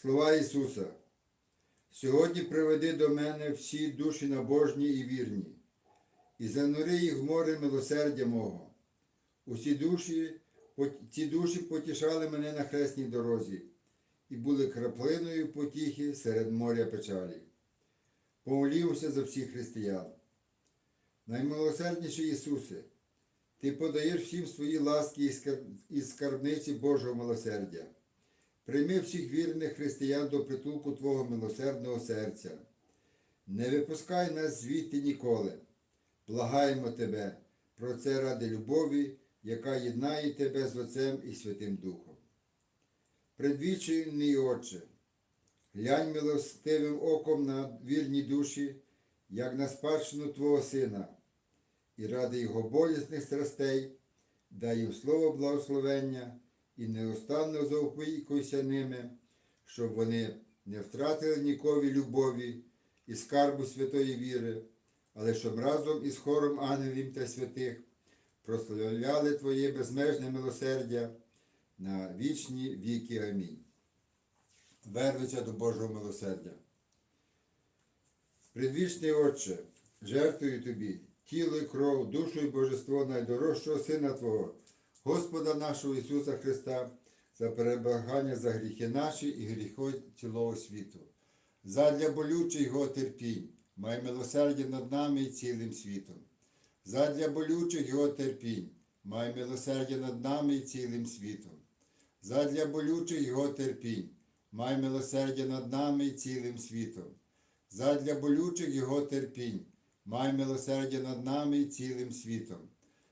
Слова Ісуса. Сьогодні приведи до мене всі душі набожні і вірні, і занури їх в море милосердя мого. Усі душі, ці душі потішали мене на хресній дорозі і були краплиною потіхи серед моря печалі. Помолімося за всіх християн. Наймилосердніший Ісусе, Ти подаєш всім свої ласки із скарбниці Божого милосердя. Прийми всіх вірних християн до притулку Твого милосердного серця. Не випускай нас звідти ніколи. Благаємо Тебе про це ради любові, яка єднає Тебе з Отцем і Святим Духом. Предвічений Отче, глянь милостивим оком на вірні душі, як на спадщину Твого Сина, і ради Його болісних страстей, дай їм слово благословення і неустанно заопікуйся ними, щоб вони не втратили нікові любові і скарбу святої віри, але щоб разом із хором ангелів та святих прославляли Твоє безмежне милосердя на вічні віки. Амінь. Вернуться до Божого милосердя. Предвічний Отче, жертвую Тобі тіло і кров, душу і божество найдорожчого Сина Твого, Господа нашого Ісуса Христа, за перебагання за гріхи наші і гріхи цілого світу. Задля болючих Його терпінь, май милосердя над нами і цілим світом. Задля болючих Його терпінь, май милосердя над нами і цілим світом. Задля болючих Його терпінь, май милосердя над нами і цілим світом. Задля болючих Його терпінь, май милосердя над нами і цілим світом.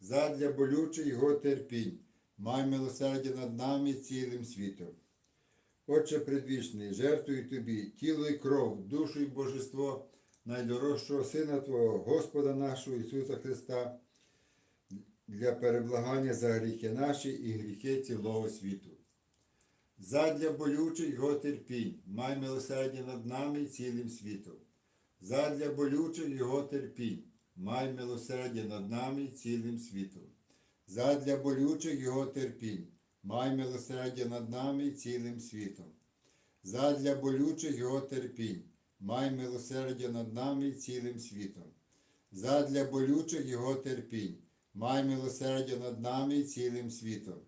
Задля болючих Його терпінь, май милосердя над нами цілим світом. Отче предвічний, жертвую Тобі тіло і кров, душу і божество найдорожчого Сина Твого, Господа нашого Ісуса Христа, для переблагання за гріхи наші і гріхи цілого світу. Задля болючих Його терпінь, май милосердя над нами і цілим світом. Задля болючих Його терпінь, май милосердя над нами і цілим світом. Задля болючих Його терпінь, май милосердя над нами і цілим світом. Задля болючих Його терпінь, май милосердя над нами і цілим світом. Задля болючих Його терпінь, май милосердя над нами і цілим світом.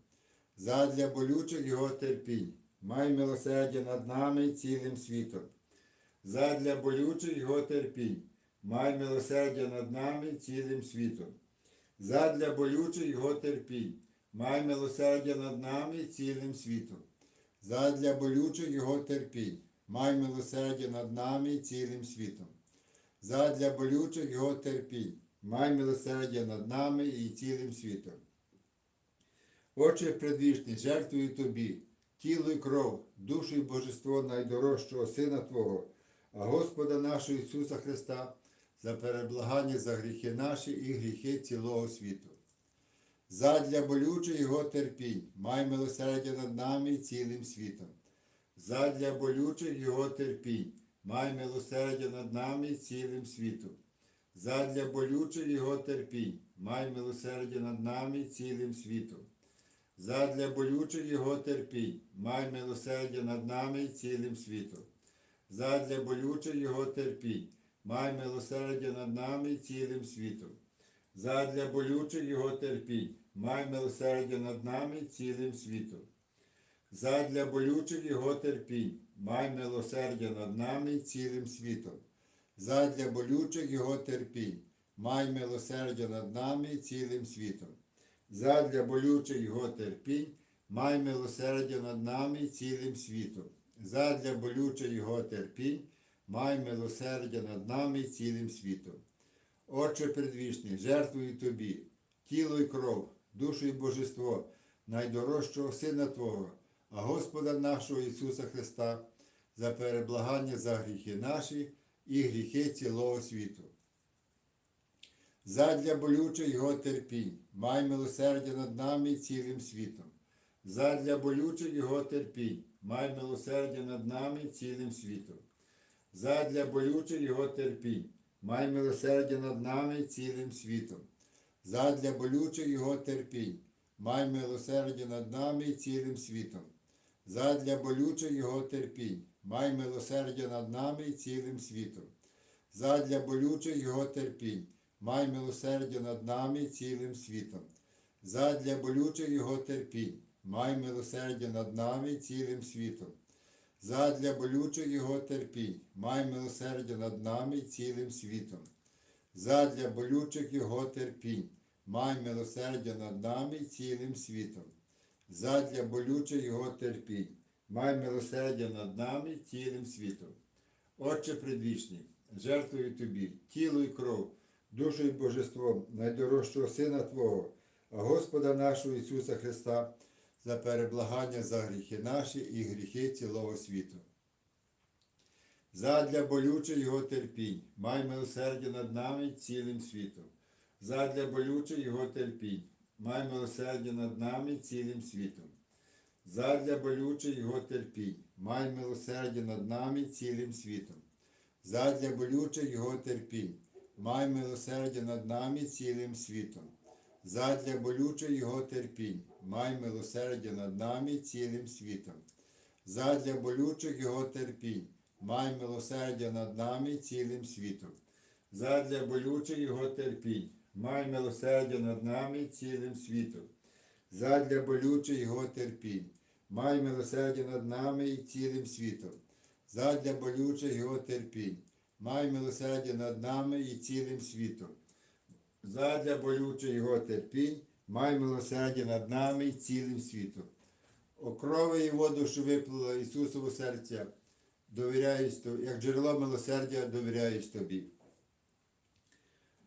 Задля болючих Його терпінь, май милосердя над нами і цілим світом. Задля болючих Його терпінь, май милосердя над нами цілим світом. Задля болючих Його терпінь, май милосердя над нами цілим світом. Задля болючих Його терпінь, май милосердя над нами цілим світом. Задля болючих Його терпінь, май милосердя над нами і цілим світом. Отче предвічний, жертвую Тобі, тіло і кров, душу і божество найдорожчого Сина Твого, а Господа нашого Ісуса Христа, за переблагання за гріхи наші і гріхи цілого світу. Задля болючих Його терпінь, май милосердя над нами і цілим світом. Задля болючих Його терпінь, май милосердя над нами і цілим світом. Задля болючих Його терпінь, май милосердя над нами і цілим світом. Задля болючих Його терпінь, май милосердя над нами і цілим світом. Задля болючих Його терпінь, май милосердя над нами цілим світом. Задля болючих Його терпінь, май милосердя над нами цілим світом. Задля болючих Його терпінь, май милосердя над нами і цілим світом. Задля болючих Його терпінь, май милосердя над нами і цілим світом. Задля болючих Його терпінь, май милосердя над нами і цілим світом. Задля болючих Його терпінь, май милосердя над нами цілим світом. Отче предвічний, жертвую Тобі, тіло і кров, душу і божество, найдорожчого Сина Твого, а Господа нашого Ісуса Христа, за переблагання за гріхи наші і гріхи цілого світу. Задля болючих його терпінь, май милосердя над нами цілим світом. Задля болючих його терпінь, май милосердя над нами цілим світом. Задля болючих його терпінь, май милосердя над нами і цілим світом. Задля болючих його терпінь, май милосердя над нами і цілим світом. Задля болючих його терпінь, май милосердя над нами і цілим світом. Задля болючих його терпінь, май милосердя над нами і цілим світом. Задля болючих його терпінь, май милосердя над нами і цілим світом. Задля болючих його терпінь, май милосердя над нами і цілим світом. Задля болючих його терпінь, май милосердя над нами і цілим світом. Задля болючих його терпінь, май милосердя над нами і цілим світом. Отче предвічний, жертвую тобі тіло і кров, душу і божество найдорожчого Сина Твого, Господа нашого Ісуса Христа, за переблагання за гріхи наші і гріхи цілого світу. Задля болючих його терпінь, май милосердя над нами цілим світом. Задля болючих його терпінь, май милосердя над нами цілим світом. Задля болючих його терпінь, май милосердя над нами цілим світом. Задля болючих його терпінь, май милосердя над нами цілим світом. Задля болючих його терпінь, май милосердя над нами цілим світом. Задля болючих його терпінь, май милосердя над нами цілим світом. Задля болючих його терпінь, май милосердя над нами цілим світом. Задля болючих його терпінь, май милосердя над нами і цілим світом. Задля болючих його терпінь, май милосердя над нами і цілим світом. Задля болючих його терпінь, май милосердя над нами і цілим світом. О крови і воду, що виплила Ісусову серця, довіряюсь тобі, як джерело милосердя довіряюсь тобі.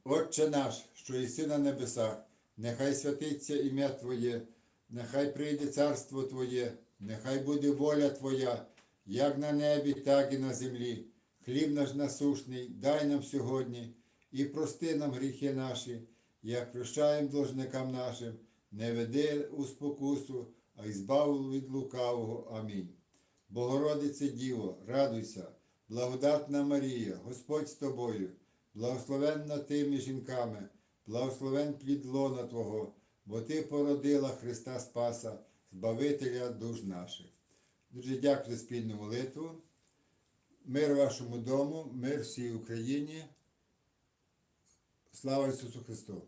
Отче наш, що єси на небесах, нехай святиться ім'я Твоє, нехай прийде царство Твоє, нехай буде воля Твоя, як на небі, так і на землі. Хліб наш насушний, дай нам сьогодні і прости нам гріхи наші, як прощаємо должникам нашим, не веди у спокусу, а й збав від лукавого. Амінь. Богородице Діво, радуйся, благодатна Марія, Господь з тобою, благословенна ти між жінками, благословен плід лона Твого, бо Ти породила Христа Спаса, Збавителя душ наших. Дуже дякую за спільну молитву. Мир вашому дому, мир всій Україні. Слава Ісусу Христу!